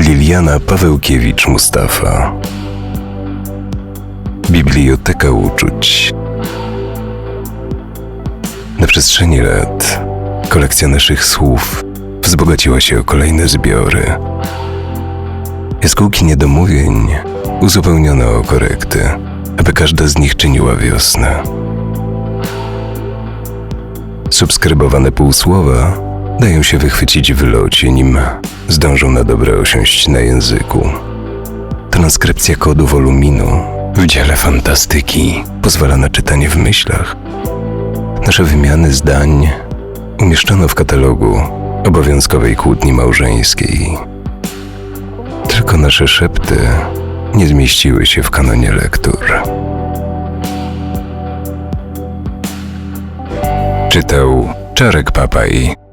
Liliana Pawełkiewicz-Mustafa. Biblioteka uczuć. Na przestrzeni lat kolekcja naszych słów wzbogaciła się o kolejne zbiory. Jaskółki niedomówień uzupełniono o korekty, aby każda z nich czyniła wiosnę. Subskrybowane półsłowa dają się wychwycić w locie, nim zdążą na dobre osiąść na języku. Transkrypcja kodu woluminu w dziale fantastyki pozwala na czytanie w myślach. Nasze wymiany zdań umieszczono w katalogu obowiązkowej kłótni małżeńskiej. Tylko nasze szepty nie zmieściły się w kanonie lektur. Czytał Czarek Papaj.